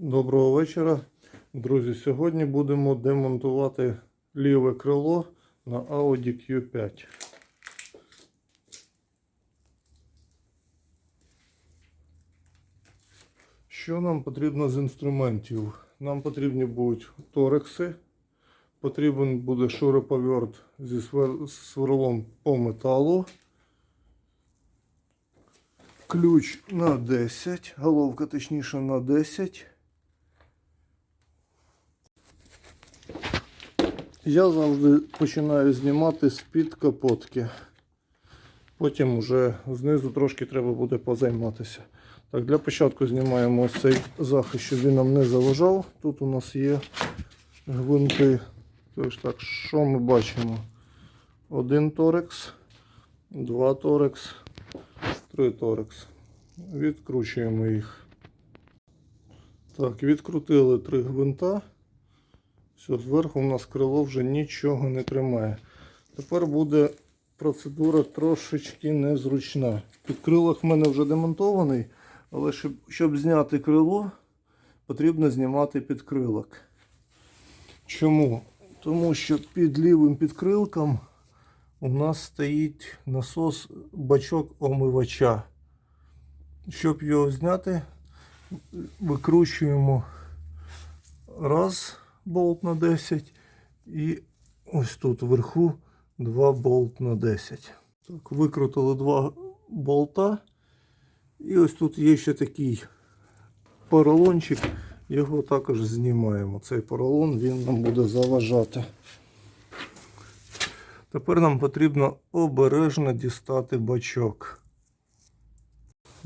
Доброго вечора. Друзі, сьогодні будемо демонтувати ліве крило на Audi Q5. Що нам потрібно з інструментів? Нам потрібні будуть торекси, потрібен буде шуруповерт зі сверлом по металу, ключ на 10, головка точніше на 10. Я завжди починаю знімати з-під капотки. Потім вже знизу трошки треба буде позайматися. Так, для початку знімаємо ось цей захист, щоб він нам не заважав. Тут у нас є гвинти. Тож так, що ми бачимо? Один торекс, два торекс, три торекс. Відкручуємо їх. Так, відкрутили три гвинта. Все, зверху у нас крило вже нічого не тримає. Тепер буде процедура трошечки незручна. Підкрилок в мене вже демонтований, але щоб, щоб зняти крило, потрібно знімати підкрилок. Чому? Тому що під лівим підкрилком у нас стоїть насос бачок омивача. Щоб його зняти, викручуємо раз болт на 10 і ось тут вверху два болт на 10. Так, викрутили два болта. І ось тут є ще такий поролончик. Його також знімаємо. Цей поролон він нам буде заважати. Тепер нам потрібно обережно дістати бачок.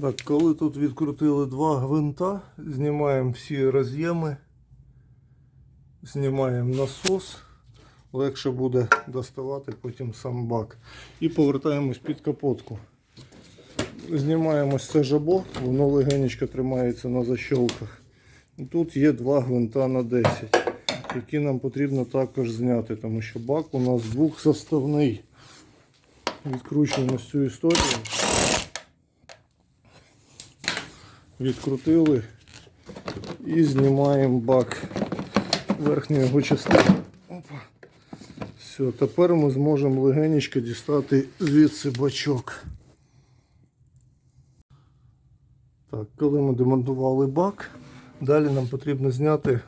Так, коли тут відкрутили два гвинта, знімаємо всі роз'єми, знімаємо насос, легше буде доставати потім сам бак. І повертаємось під капотку. Знімаємо це жабо, воно легенечко тримається на защолках. Тут є два гвинта на 10, які нам потрібно також зняти, тому що бак у нас двохсоставний. Відкручуємо цю історію. Відкрутили і знімаємо бак верхню його частину. Опа. Все, тепер ми зможемо легенечко дістати звідси бачок. Так, коли ми демонтували бак, далі нам потрібно зняти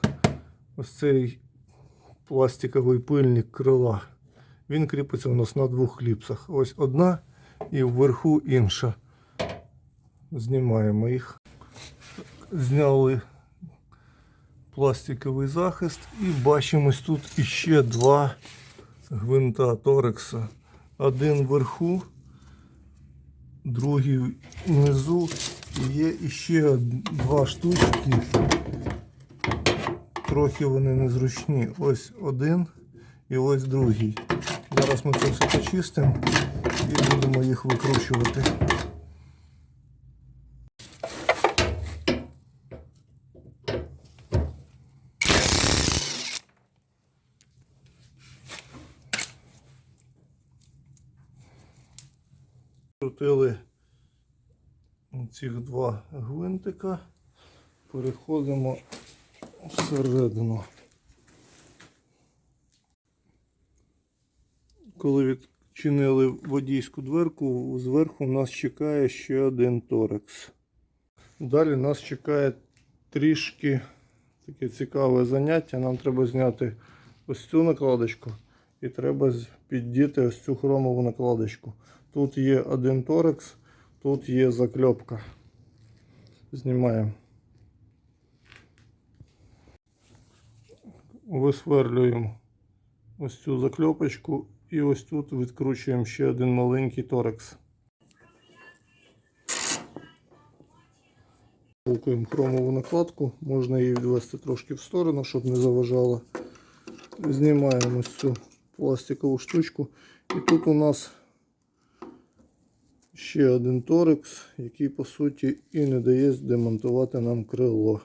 ось цей пластиковий пильник крила. Він кріпиться у нас на двох кліпсах. Ось одна і вверху інша. Знімаємо їх. Зняли пластиковий захист і бачимось тут іще два гвинта Торекса. Один вверху, другий внизу. І є іще два штучки. Трохи вони незручні. Ось один і ось другий. Зараз ми це все почистимо і будемо їх викручувати. Крутили цих два гвинтика, переходимо всередину. Коли відчинили водійську дверку, зверху нас чекає ще один торекс. Далі нас чекає трішки таке цікаве заняття. Нам треба зняти ось цю накладочку і треба піддіти ось цю хромову накладочку. Тут є один торекс, тут є закльопка. Знімаємо. Висверлюємо ось цю закльопочку і ось тут відкручуємо ще один маленький торекс. Полкуємо хромову накладку, можна її відвести трошки в сторону, щоб не заважало. Знімаємо ось цю пластикову штучку. І тут у нас ще один торекс, який по суті і не дає демонтувати нам крило.